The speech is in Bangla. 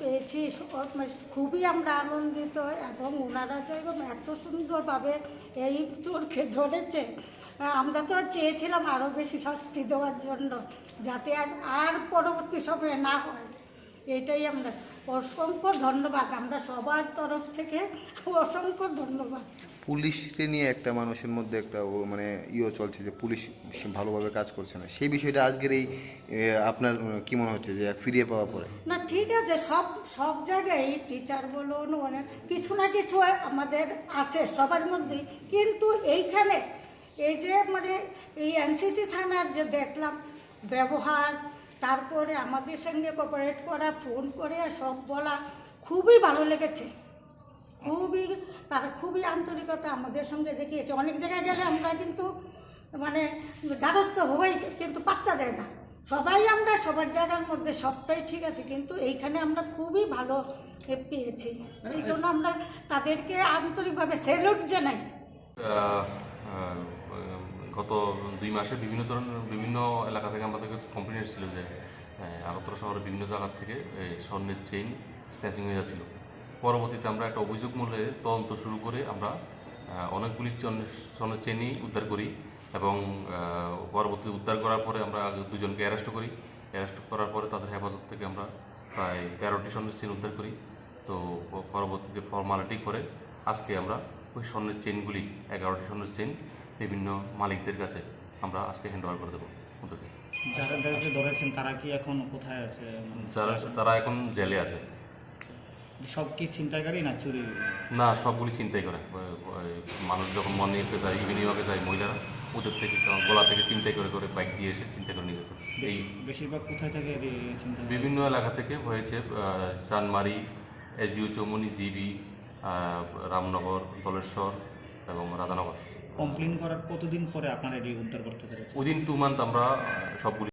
পেয়েছি খুবই আমরা আনন্দিত এবং ওনারা তো এবং এত সুন্দরভাবে এই চোরকে ধরেছে। আমরা তো চেয়েছিলাম আরও বেশি শাস্তি দেওয়ার জন্য, যাতে আর পরবর্তী সময়ে না হয়। এটাই আমরা। অসংখ্য ধন্যবাদ। আমরা সবার তরফ থেকে অসংখ্য ধন্যবাদ। পুলিশকে নিয়ে একটা মানুষের মধ্যে একটা মানে ইয়ে চলছে যে পুলিশ ভালোভাবে কাজ করছে না। সেই বিষয়টা আজকের এই আপনার কি মনে হচ্ছে যে ফিরিয়ে পাওয়া পরে? না ঠিক আছে। সব সব জায়গায় টিচার বলুন মানে কিছু না কিছু আমাদের আছে সবার মধ্যেই। কিন্তু এইখানে এই যে মানে এই এনসিসি থানার যে দেখলাম ব্যবহার তারপরে আমাদের সঙ্গে কোঅপারেট করা ফোন করে সব বলা খুবই ভালো লেগেছে। খুবই তারা খুবই আন্তরিকতা আমাদের সঙ্গে দেখিয়েছে। অনেক জায়গায় গেলে আমরা কিন্তু মানে দ্বারস্থ হই কিন্তু পাত্তা দেয় না। সবাই আমরা সবার জায়গার মধ্যে সবটাই ঠিক আছে কিন্তু এইখানে আমরা খুবই ভালো পেয়েছি। এই জন্য আমরা তাদেরকে আন্তরিকভাবে স্যালুট জানাই। গত দুই মাসে বিভিন্ন ধরনের, বিভিন্ন এলাকা থেকে আমাদের কাছে কমপ্লেন এসেছিল যে আগরতলা শহরের বিভিন্ন জায়গা থেকে স্বর্ণের চেইন স্ন্যাচিং হয়ে যাচ্ছিল। পরবর্তীতে আমরা একটা অভিযোগ মূল্যে তদন্ত শুরু করে আমরা অনেকগুলি স্বর্ণের চেইনই উদ্ধার করি এবং পরবর্তী উদ্ধার করার পরে আমরা দুজনকে অ্যারেস্ট করি। অ্যারেস্ট করার পরে তাদের হেফাজত থেকে আমরা প্রায় তেরোটি স্বর্ণের চেইন উদ্ধার করি। তো পরবর্তীতে ফর্মালিটি করে আজকে আমরা ওই স্বর্ণের চেনগুলি এগারোটি স্বর্ণের চেন বিভিন্ন মালিকদের কাছে আমরা আজকে হ্যান্ড ওভার করে দেবো ওদেরকে। যারা যাদেরকে ধরেছেন তারা কি এখন কোথায় আছে? যারা তারা এখন জেলে আছে। সব কি ছিনতাইকারী না চুরি? না সবগুলি চিন্তাই করে। মানুষ যখন মর্নিংতে যায় ইভিনিং ওয়াকে যায় মহিলারা ওদের থেকে গোলা থেকে চিন্তাই করে করে বাইক দিয়ে এসে চিন্তা করে নিয়ে যেত। এই বেশিরভাগ কোথায় থেকে বিভিন্ন এলাকা থেকে হয়েছে চানমারি এসডিও চৌমনি জিবি রামনগর দলেশ্বর এবং রাধানগর। কমপ্লেন করার কতদিন পরে আপনারা এটি উদ্ধার করতে পেরেছেন? উইদিন টু মান্থ আমরা সবগুলি